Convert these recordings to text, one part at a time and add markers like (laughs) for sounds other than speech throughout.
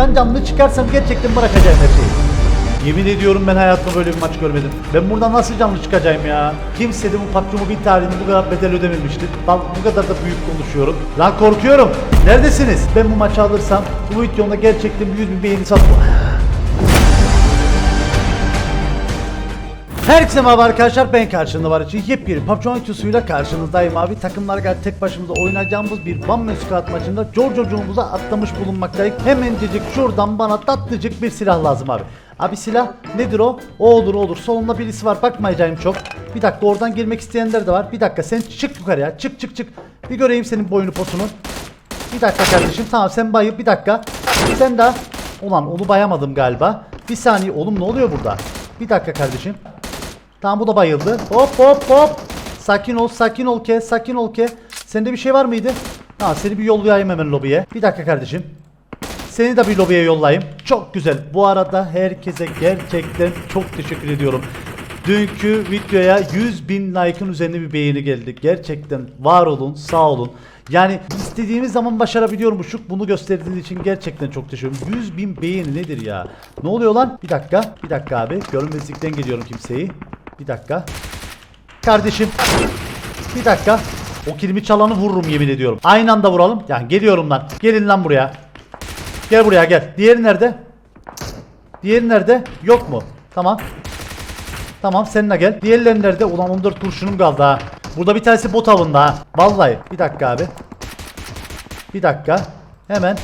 buradan canlı çıkarsam gerçekten bırakacağım her şeyi. Yemin ediyorum ben hayatımda böyle bir maç görmedim. Ben buradan nasıl canlı çıkacağım ya? Kimse de bu PUBG Mobile tarihinde bu kadar bedel ödememiştir. Bak bu kadar da büyük konuşuyorum. Lan korkuyorum. Neredesiniz? Ben bu maçı alırsam bu videomda gerçekten 100 bin beğeni sat. Herkese merhaba arkadaşlar ben karşında var için yepyeni PUBG videosuyla karşınızdayım abi. Takımlar gel tek başımıza oynayacağımız bir Bam Squad maçında Giorgio'cumuza atlamış bulunmaktayız Hemencecik şuradan bana tatlıcık bir silah lazım abi. Abi silah nedir o? O olur olur. Solumda birisi var bakmayacağım çok. Bir dakika oradan girmek isteyenler de var. Bir dakika sen çık yukarıya. Çık çık çık. Bir göreyim senin boyunu posunu Bir dakika kardeşim tamam sen bayıl. Bir dakika. Sen daha Ulan onu bayamadım galiba. Bir saniye oğlum ne oluyor burada? Bir dakika kardeşim Tamam bu da bayıldı. Hop hop hop. Sakin ol, sakin ol ke, sakin ol ke. Sende bir şey var mıydı? Ha seni bir yollayayım hemen lobiye. Bir dakika kardeşim. Seni de bir lobiye yollayayım. Çok güzel. Bu arada herkese gerçekten çok teşekkür ediyorum. Dünkü videoya 100 bin like'ın üzerine bir beğeni geldi. Gerçekten var olun, sağ olun. Yani istediğimiz zaman başarabiliyormuşuk. Bunu gösterdiğiniz için gerçekten çok teşekkür ederim. 100 bin beğeni nedir ya? Ne oluyor lan? Bir dakika, bir dakika abi. Görünmezlikten geliyorum kimseyi. Bir dakika. Kardeşim. Bir dakika. O kilimi çalanı vururum yemin ediyorum. Aynı anda vuralım. Yani geliyorum lan. Gelin lan buraya. Gel buraya gel. Diğeri nerede? Diğeri nerede? Yok mu? Tamam. Tamam seninle gel. Diğerleri nerede? Ulan 14 kurşunum kaldı ha. Burada bir tanesi bot avında ha. Vallahi. Bir dakika abi. Bir dakika. Hemen.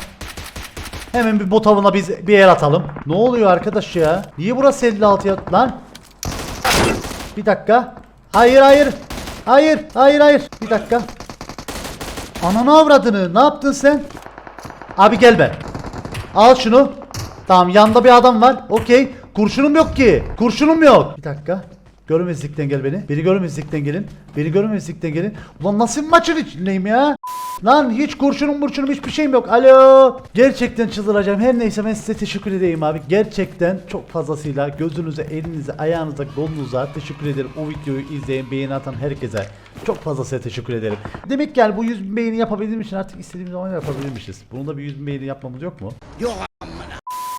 Hemen bir bot avına biz bir el atalım. Ne oluyor arkadaş ya? Niye burası 56 ya? Lan. Bir dakika. Hayır hayır. Hayır hayır hayır. Bir dakika. Ananı avradını. Ne yaptın sen? Abi gel be. Al şunu. Tamam yanında bir adam var. Okey. Kurşunum yok ki. Kurşunum yok. Bir dakika. Görmezlikten gel beni. Beni görmezlikten gelin. Beni görmezlikten gelin. Ulan nasıl maçın içindeyim ya? Lan hiç kurşunum burçunum hiçbir şeyim yok. Alo. Gerçekten çıldıracağım. Her neyse ben size teşekkür edeyim abi. Gerçekten çok fazlasıyla gözünüze, elinize, ayağınıza, kolunuza teşekkür ederim. O videoyu izleyen, beğeni atan herkese çok fazla size teşekkür ederim. Demek ki yani bu 100 bin beğeni yapabildiğim için artık istediğimiz zaman yapabilirmişiz. Bunun da bir 100 bin beğeni yapmamız yok mu?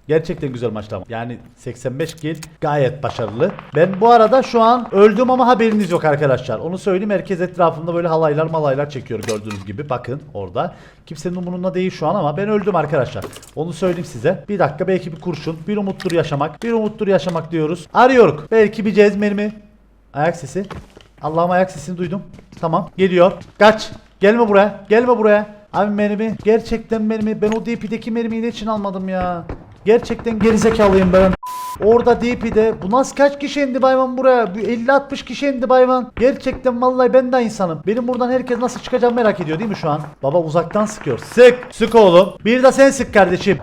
Gerçekten güzel maçtı ama. Yani 85 kill gayet başarılı. Ben bu arada şu an öldüm ama haberiniz yok arkadaşlar. Onu söyleyeyim herkes etrafımda böyle halaylar malaylar çekiyor gördüğünüz gibi. Bakın orada. Kimsenin umurunda değil şu an ama ben öldüm arkadaşlar. Onu söyleyeyim size. Bir dakika belki bir kurşun. Bir umuttur yaşamak. Bir umuttur yaşamak diyoruz. Arıyoruz. Belki bir cezmerimi. Ayak sesi. Allah'ım ayak sesini duydum. Tamam. Geliyor. Kaç. Gelme buraya. Gelme buraya. Abi mermi. Gerçekten mermi. Ben o DP'deki mermiyi ne için almadım ya? Gerçekten gerizekalıyım ben. Orada DP'de bu nasıl kaç kişi indi bayvan buraya? Bu 50-60 kişi indi bayvan. Gerçekten vallahi ben de insanım. Benim buradan herkes nasıl çıkacağım merak ediyor değil mi şu an? Baba uzaktan sıkıyor. Sık. Sık oğlum. Bir de sen sık kardeşim.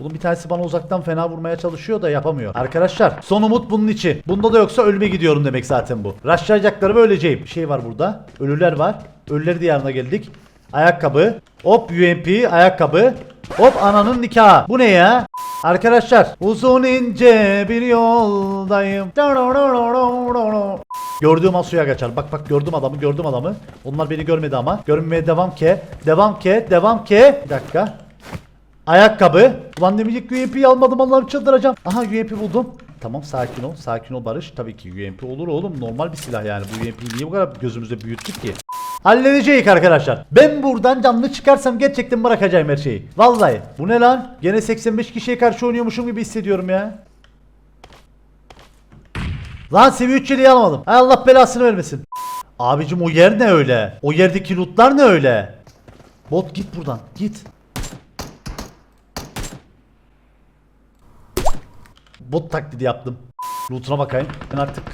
Oğlum bir tanesi bana uzaktan fena vurmaya çalışıyor da yapamıyor. Arkadaşlar son umut bunun için. Bunda da yoksa ölüme gidiyorum demek zaten bu. Rushlayacaklarımı öleceğim. Bir şey var burada. Ölüler var. Ölüleri diyarına geldik. Ayakkabı. Hop UMP ayakkabı. Hop ananın nikahı. Bu ne ya? Arkadaşlar uzun ince bir yoldayım. Gördüğüm an suya kaçar. Bak bak gördüm adamı gördüm adamı. Onlar beni görmedi ama. Görünmeye devam ke. Devam ke. Devam ke. Bir dakika. Ayakkabı. Ulan demeyecek UMP'yi almadım Allah'ım çıldıracağım. Aha UMP buldum. Tamam sakin ol. Sakin ol Barış. Tabii ki UMP olur oğlum. Normal bir silah yani. Bu UMP'yi niye bu kadar gözümüzde büyüttük ki? Halledeceğiz arkadaşlar. Ben buradan canlı çıkarsam gerçekten bırakacağım her şeyi. Vallahi. Bu ne lan? Gene 85 kişiye karşı oynuyormuşum gibi hissediyorum ya. Lan seviye 3 yeleği almadım. Hay Allah belasını vermesin. Abicim o yer ne öyle? O yerdeki lootlar ne öyle? Bot git buradan. Git. Bot taklidi yaptım. Loot'una bakayım. Ben artık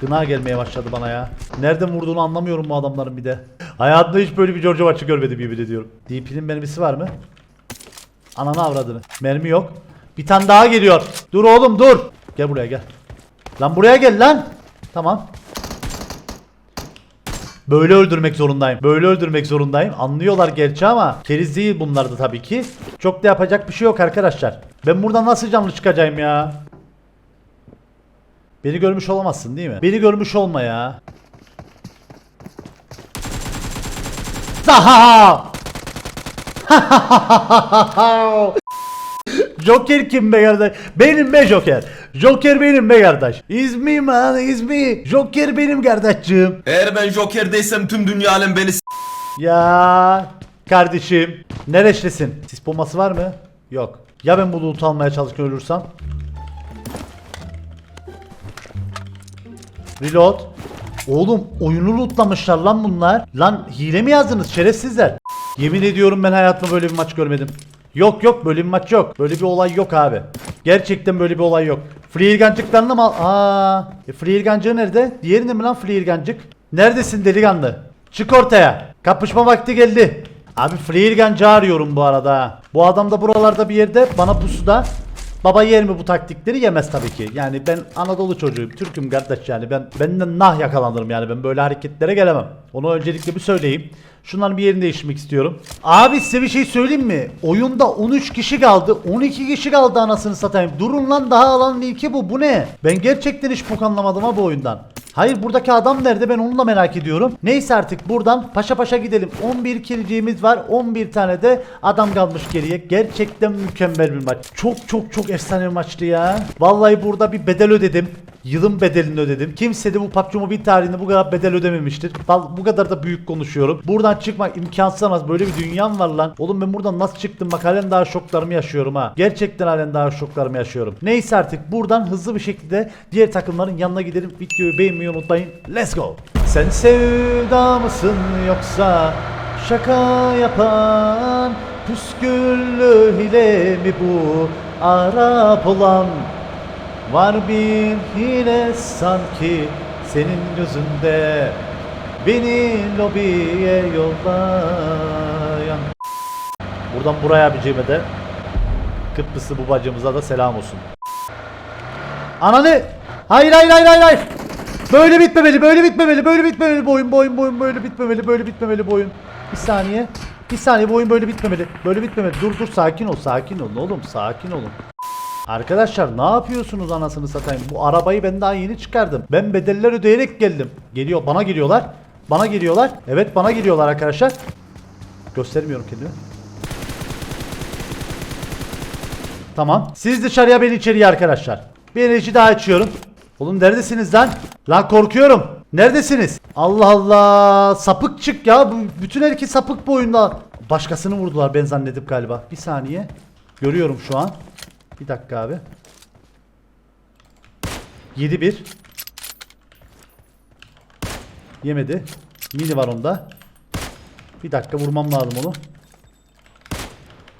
gına gelmeye başladı bana ya. Nereden vurduğunu anlamıyorum bu adamların bir de. Hayatımda hiç böyle bir George maçı görmedim yemin ediyorum. DP'nin mermisi var mı? Ananı avradını. Mermi yok. Bir tane daha geliyor. Dur oğlum dur. Gel buraya gel. Lan buraya gel lan. Tamam. Böyle öldürmek zorundayım. Böyle öldürmek zorundayım. Anlıyorlar gerçi ama keriz değil bunlar da tabii ki. Çok da yapacak bir şey yok arkadaşlar. Ben buradan nasıl canlı çıkacağım ya? Beni görmüş olamazsın değil mi? Beni görmüş olma ya. Daha! (laughs) Joker kim be kardeş? Benim be Joker. Joker benim be kardeş. Is me man is me. Joker benim kardeşciğim. Eğer ben Joker değilsem tüm dünya alem beni s- Ya kardeşim. Nereşlesin? Sis bombası var mı? Yok. Ya ben bu loot almaya çalışırken ölürsem? Reload. Oğlum oyunu lootlamışlar lan bunlar. Lan hile mi yazdınız şerefsizler? Yemin ediyorum ben hayatımda böyle bir maç görmedim. Yok yok böyle bir maç yok. Böyle bir olay yok abi. Gerçekten böyle bir olay yok. Freelgancıklarını mı al? Aa, e, Freelgancığı nerede? Diğerinde mi lan Freelgancık? Neredesin delikanlı? Çık ortaya. Kapışma vakti geldi. Abi Freelgancı arıyorum bu arada. Bu adam da buralarda bir yerde bana pusuda. Baba yer mi bu taktikleri yemez tabii ki. Yani ben Anadolu çocuğuyum. Türk'üm kardeş yani. Ben benden nah yakalanırım yani. Ben böyle hareketlere gelemem. Onu öncelikle bir söyleyeyim. Şunların bir yerini değiştirmek istiyorum. Abi size bir şey söyleyeyim mi? Oyunda 13 kişi kaldı. 12 kişi kaldı anasını satayım. Durun lan daha alanın ilki bu. Bu ne? Ben gerçekten hiç bok anlamadım ha bu oyundan. Hayır buradaki adam nerede ben onu da merak ediyorum. Neyse artık buradan paşa paşa gidelim. 11 kiliciğimiz var. 11 tane de adam kalmış geriye. Gerçekten mükemmel bir maç. Çok çok çok efsane bir maçtı ya. Vallahi burada bir bedel ödedim. Yılın bedelini ödedim. Kimse de bu PUBG Mobile tarihinde bu kadar bedel ödememiştir. Bu kadar da büyük konuşuyorum. Buradan çıkmak imkansız ama böyle bir dünyam var lan. Oğlum ben buradan nasıl çıktım bak halen daha şoklarımı yaşıyorum ha. Gerçekten halen daha şoklarımı yaşıyorum. Neyse artık buradan hızlı bir şekilde diğer takımların yanına gidelim. Videoyu beğenmeyi unutmayın. Let's go. Sen sevda mısın yoksa şaka yapan püsküllü hile mi bu Arap olan Var bir hile sanki senin gözünde. Beni lobiye yollayan. Buradan buraya abicime de Kıbrıslı bu bacımıza da selam olsun. Ananı! Hayır hayır hayır hayır hayır. Böyle bitmemeli böyle bitmemeli böyle bitmemeli bu oyun bu oyun bu oyun böyle bitmemeli böyle bitmemeli bu oyun. Bir saniye Bir saniye bu oyun böyle bitmemeli Böyle bitmemeli. Dur dur sakin ol sakin ol oğlum sakin olun Arkadaşlar ne yapıyorsunuz anasını satayım? Bu arabayı ben daha yeni çıkardım. Ben bedeller ödeyerek geldim. Geliyor bana geliyorlar. Bana geliyorlar. Evet bana geliyorlar arkadaşlar. Göstermiyorum kendimi. Tamam. Siz dışarıya ben içeriye arkadaşlar. Bir enerji daha açıyorum. Oğlum neredesiniz lan? Lan korkuyorum. Neredesiniz? Allah Allah. Sapık çık ya. Bu, bütün herkes sapık bu oyunda. Başkasını vurdular ben zannedip galiba. Bir saniye. Görüyorum şu an. Bir dakika abi. 7-1. Yemedi. Mini var onda. Bir dakika vurmam lazım onu.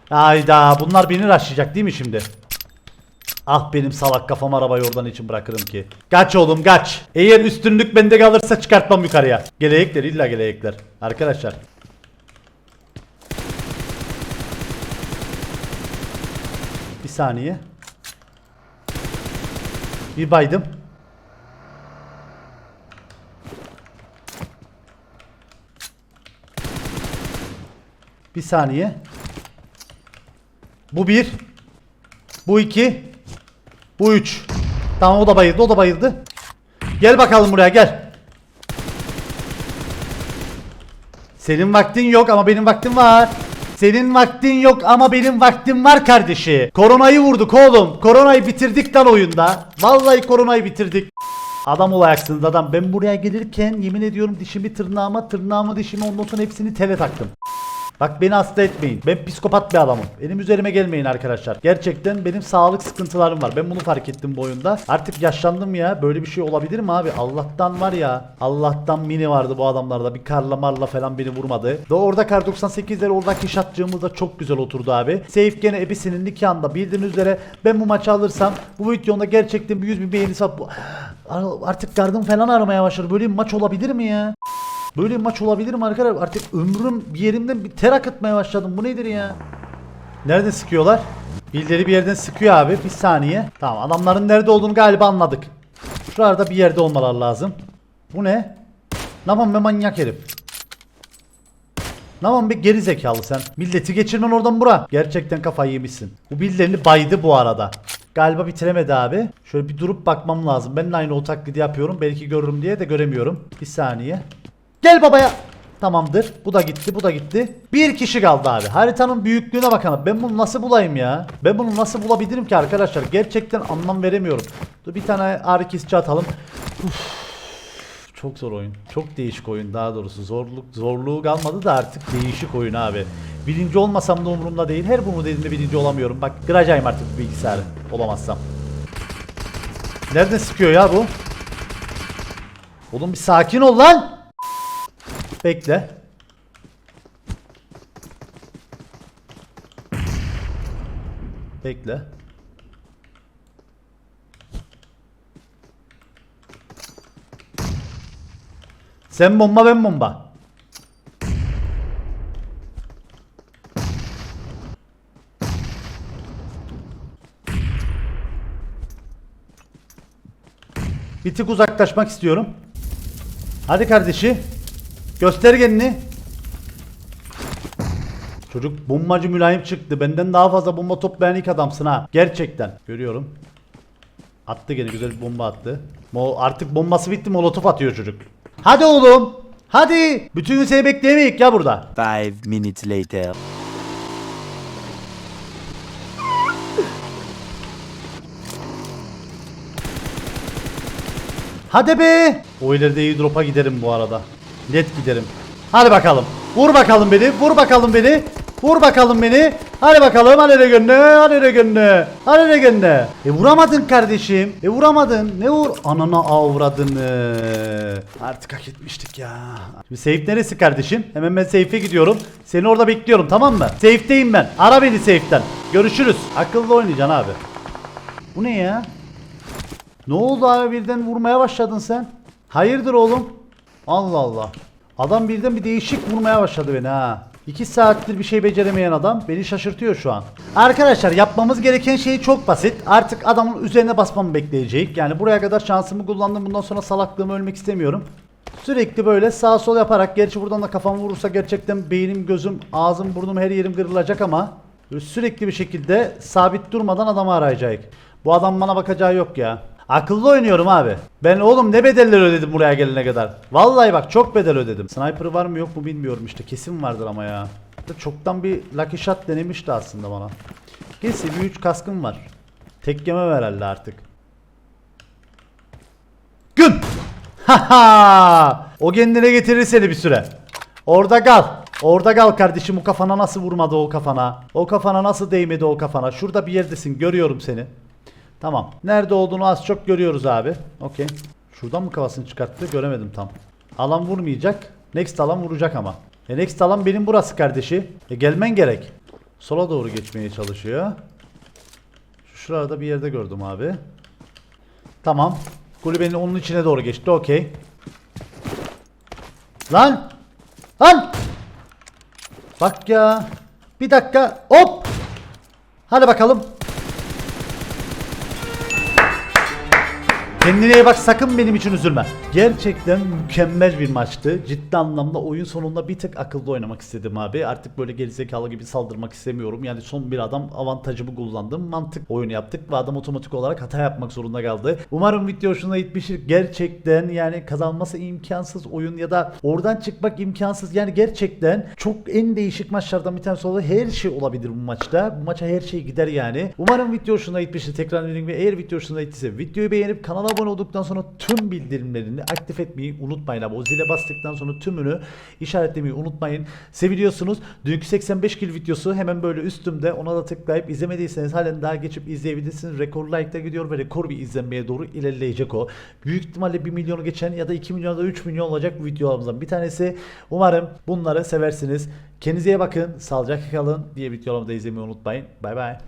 Hayda bunlar beni raşlayacak değil mi şimdi? Ah benim salak kafam arabayı oradan için bırakırım ki. Kaç oğlum kaç. Eğer üstünlük bende kalırsa çıkartmam yukarıya. Geleyekler illa geleyekler. Arkadaşlar. Saniye. Bir baydım. Bir saniye. Bu bir. Bu iki. Bu üç. Tamam o da bayıldı o da bayıldı. Gel bakalım buraya gel. Senin vaktin yok ama benim vaktim var. Senin vaktin yok ama benim vaktim var kardeşi. Koronayı vurduk oğlum. Koronayı bitirdik lan oyunda. Vallahi koronayı bitirdik. Adam olacaksınız adam. Ben buraya gelirken yemin ediyorum dişimi tırnağıma, tırnağımı dişime ondan sonra hepsini tele taktım. Bak beni hasta etmeyin. Ben psikopat bir adamım. Benim üzerime gelmeyin arkadaşlar. Gerçekten benim sağlık sıkıntılarım var. Ben bunu fark ettim bu oyunda. Artık yaşlandım ya. Böyle bir şey olabilir mi abi? Allah'tan var ya. Allah'tan mini vardı bu adamlarda. Bir karla marla falan beni vurmadı. Ve orada kar 98'ler oradaki şatcığımız da çok güzel oturdu abi. Safe gene ebisinin nikahında bildiğiniz üzere ben bu maçı alırsam bu videonda gerçekten bir 100 bin beğenisi var. Bu- Artık gardım falan aramaya başladı. Böyle bir maç olabilir mi ya? Böyle maç olabilir mi arkadaşlar? Artık ömrüm bir yerimden bir ter akıtmaya başladım. Bu nedir ya? Nerede sıkıyorlar? Birileri bir yerden sıkıyor abi. Bir saniye. Tamam adamların nerede olduğunu galiba anladık. Şuralarda bir yerde olmalar lazım. Bu ne? Naman be manyak herif. Naman be geri sen. Milleti geçirmen oradan bura. Gerçekten kafayı yemişsin. Bu birilerini baydı bu arada. Galiba bitiremedi abi. Şöyle bir durup bakmam lazım. Ben de aynı o taklidi yapıyorum. Belki görürüm diye de göremiyorum. Bir saniye. Gel babaya. Tamamdır. Bu da gitti, bu da gitti. Bir kişi kaldı abi. Haritanın büyüklüğüne bakalım. Ben bunu nasıl bulayım ya? Ben bunu nasıl bulabilirim ki arkadaşlar? Gerçekten anlam veremiyorum. Dur bir tane ağrı kesici atalım. Uf. Çok zor oyun. Çok değişik oyun daha doğrusu. Zorluk zorluğu kalmadı da artık değişik oyun abi. Birinci olmasam da umurumda değil. Her bunu dediğimde birinci olamıyorum. Bak kıracağım artık bilgisayarı. Olamazsam. Nerede sıkıyor ya bu? Oğlum bir sakin ol lan. Bekle. Bekle. Sen bomba ben bomba. Bir tık uzaklaşmak istiyorum. Hadi kardeşi. Göster kendini. Çocuk bombacı mülayim çıktı. Benden daha fazla bomba toplayan ilk adamsın ha. Gerçekten. Görüyorum. Attı gene güzel bir bomba attı. Mo artık bombası bitti molotof atıyor çocuk. Hadi oğlum. Hadi. Bütün gün seni bekleyemeyik ya burada. Five minutes later. Hadi be. O ileride iyi drop'a giderim bu arada. Net giderim. Hadi bakalım. Vur bakalım beni. Vur bakalım beni. Vur bakalım beni. Hadi bakalım. Hadi de gönne. Hadi de gönne. Hadi de gönne. E vuramadın kardeşim. E vuramadın. Ne vur? Anana avradını. Artık hak etmiştik ya. Şimdi safe neresi kardeşim? Hemen ben safe'e gidiyorum. Seni orada bekliyorum tamam mı? Safe'deyim ben. Ara beni safe'den. Görüşürüz. Akıllı oynayacaksın abi. Bu ne ya? Ne oldu abi birden vurmaya başladın sen? Hayırdır oğlum? Allah Allah. Adam birden bir değişik vurmaya başladı beni ha. 2 saattir bir şey beceremeyen adam beni şaşırtıyor şu an. Arkadaşlar yapmamız gereken şey çok basit. Artık adamın üzerine basmamı bekleyecek. Yani buraya kadar şansımı kullandım. Bundan sonra salaklığımı ölmek istemiyorum. Sürekli böyle sağ sol yaparak gerçi buradan da kafam vurursa gerçekten beynim, gözüm, ağzım, burnum her yerim kırılacak ama sürekli bir şekilde sabit durmadan adamı arayacak. Bu adam bana bakacağı yok ya. Akıllı oynuyorum abi. Ben oğlum ne bedeller ödedim buraya gelene kadar. Vallahi bak çok bedel ödedim. Sniper var mı yok mu bilmiyorum işte. Kesin vardır ama ya. Çoktan bir lucky shot denemişti aslında bana. Kesin bir 3 kaskım var. Tek yemem herhalde artık. Gün! Haha! o kendine getirir seni bir süre. Orada kal. Orada kal kardeşim o kafana nasıl vurmadı o kafana? O kafana nasıl değmedi o kafana? Şurada bir yerdesin görüyorum seni. Tamam. Nerede olduğunu az çok görüyoruz abi. Okey. Şuradan mı kafasını çıkarttı? Göremedim tam. Alan vurmayacak. Next alan vuracak ama. E next alan benim burası kardeşi. E gelmen gerek. Sola doğru geçmeye çalışıyor. Şurada bir yerde gördüm abi. Tamam. Kulübenin onun içine doğru geçti. Okey. Lan! Lan! Bak ya. Bir dakika. Hop! Hadi bakalım. Kendine iyi bak sakın benim için üzülme. Gerçekten mükemmel bir maçtı. Ciddi anlamda oyun sonunda bir tık akıllı oynamak istedim abi. Artık böyle gerizekalı gibi saldırmak istemiyorum. Yani son bir adam avantajımı kullandım. Mantık oyunu yaptık ve adam otomatik olarak hata yapmak zorunda kaldı. Umarım video hoşuna gitmiştir. Gerçekten yani kazanması imkansız oyun ya da oradan çıkmak imkansız. Yani gerçekten çok en değişik maçlardan bir tanesi oldu. Her şey olabilir bu maçta. Bu maça her şey gider yani. Umarım video hoşuna gitmiştir. Tekrar dediğim gibi eğer video hoşuna gittiyse videoyu beğenip kanala abone olduktan sonra tüm bildirimlerini aktif etmeyi unutmayın abi. O zile bastıktan sonra tümünü işaretlemeyi unutmayın. Seviliyorsunuz. Dünkü 85 kill videosu hemen böyle üstümde ona da tıklayıp izlemediyseniz halen daha geçip izleyebilirsiniz. Rekor like'da gidiyor ve rekor bir izlenmeye doğru ilerleyecek o. Büyük ihtimalle 1 milyonu geçen ya da 2 milyon ya da 3 milyon olacak videolarımızdan bir tanesi. Umarım bunları seversiniz. Kendinize iyi bakın. Sağlıcakla kalın. Diye videolarımı da izlemeyi unutmayın. Bay bay.